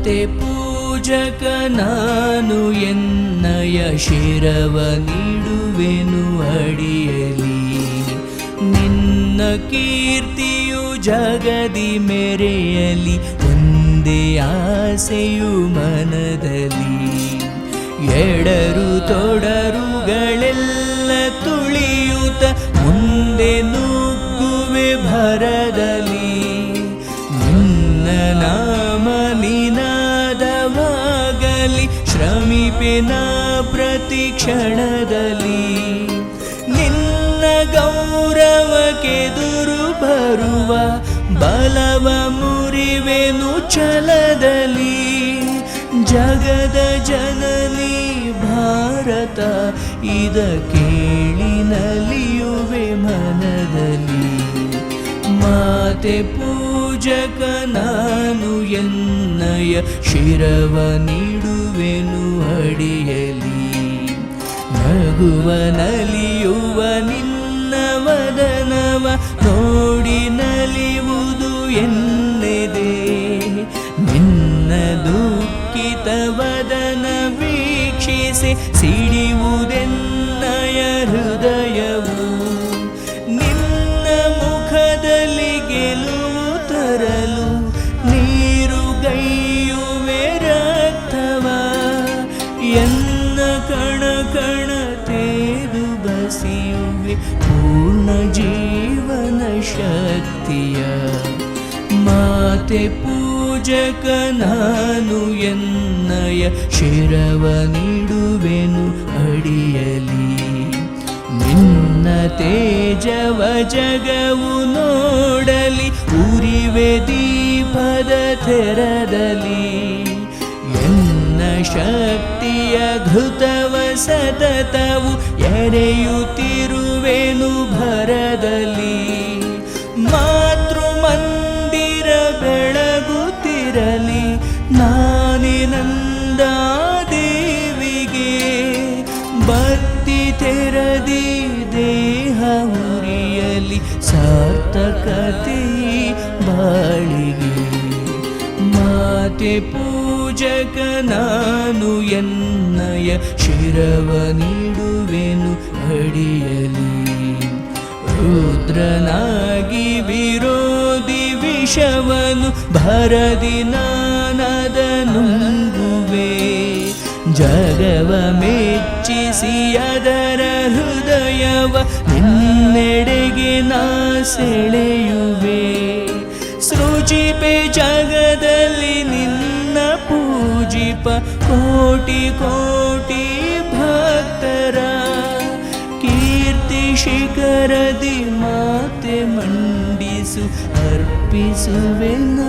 ಮಾತೆ ಪೂಜಕ ನಾನು ಎನ್ನಯ ಶಿರವ ನೀಡುವೆನು ಅಡಿಯಲಿ. ನಿನ್ನ ಕೀರ್ತಿಯು ಜಗದಿ ಮೆರೆಯಲಿ, ಒಂದೇ ಆಸೆಯು ಮನದಲ್ಲಿ. ಎಡರು ತೊಡರುಗಳೆಲ್ಲ ತುಳಿಯುತ್ತ, ಮುಂದೆ ನುಗ್ಗುವೆ ಭರದಲ್ಲಿ ಶ್ರಮಿಪಿನ ಪ್ರತಿ ಕ್ಷಣದಲ್ಲಿ ನಿನ್ನ ಗೌರವಕ್ಕೆದುರು ಬರುವ ಬಲವ ಮುರಿವೆನು ಛಲದಲ್ಲಿ. ಜಗದ ಜನನಿ ಭಾರತ ಇದ ಕೇಳಿ ನಲಿಯುವೆ ಮಾತೆ ಪೂಜಕ ನಾನು ಎನ್ನಯ ಶಿರವ ನೀಡುವೆನು ಅಡಿಯಲಿ. ನಗುವ ನಲಿಯುವ ನಿನ್ನ ವದನವ ನೋಡಿ ನಲಿಯುವುದು ಎನ್ನೆದೆ. ನಿನ್ನ ದುಃಖಿತ ವದನ ವೀಕ್ಷಿಸಿ ಸಿಡಿಯುವುದೆನ್ನಯ ಹೃದಯವು ಕಣ ಕಣ ತೇದು ಬಸಿಯುವೆ ಪೂರ್ಣ ಜೀವನ ಶಕ್ತಿಯ ಮಾತೆ ಪೂಜಕ ನಾನು ಎನ್ನಯ ಶಿರವ ನೀಡುವೆನು ಅಡಿಯಲಿ. ನಿನ್ನ ತೇಜವ ಜಗವು ನೋಡಲಿ, ಉರಿವೆ ದೀಪದ ತೆರದಲ್ಲಿ. ಎನ್ನ ಶಕ್ತಿಯ ಘೃತವ ಸತತವು ಎರೆಯುತ್ತಿರುವೆನು ಭರದಲ್ಲಿ. ಮಾತೃ ಮಂದಿರ ಬೆಳಗುತ್ತಿರಲಿ ನಾನಿನಂದ ದೇವಿಗೆ ಬತ್ತಿ ತೆರದಿ ದೇಹ ಉರಿಯಲಿ ಸಾರ್ಥಕತೆ ಬಾಳಿಗೆ. ಮಾತೆ ಪೂಜಕ ನಾನು ಎನ್ನಯ ಶಿರವ ನೀಡುವೆನು ಅಡಿಯಲಿ. ರುದ್ರನಾಗಿ ವಿರೋಧಿ ವಿಷವನು ಭರದಿ ನಾನದ ನುಂಗುವೆ ಜಗವ ಮೆಚ್ಚಿಸಿ ಅದರ ಹೃದಯವ ನಿನ್ನೆಡೆಗೆ ನಾ ಸೆಳೆಯುವೆ. ಸೃಜಿಪೆ ಜಗ ಪೂಜಿಪ ಕೋಟಿ ಕೋಟಿ ಭಕ್ತರ ಕೀರ್ತಿ ಶಿಖರದಿ ಮಾತೆ ಮಂಡಿಸು, ಅರ್ಪಿಸುವೆನ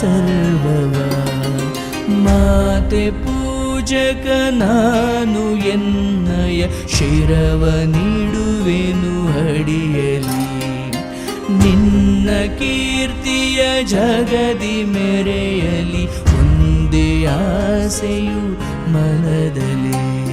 ಸರ್ವವ. ಮಾತೆ ಪೂಜಕ ನಾನು ಎನ್ನಯ, ಶಿರವ ನೀಡುವೆನು ಅಡಿಯಲಿ ನಿನ್ನ ಕೀರ್ತಿಯ ಜಗದಿ ಮೆರೆಯಲಿ ಆಸೆಯು ಮನದಲ್ಲಿ.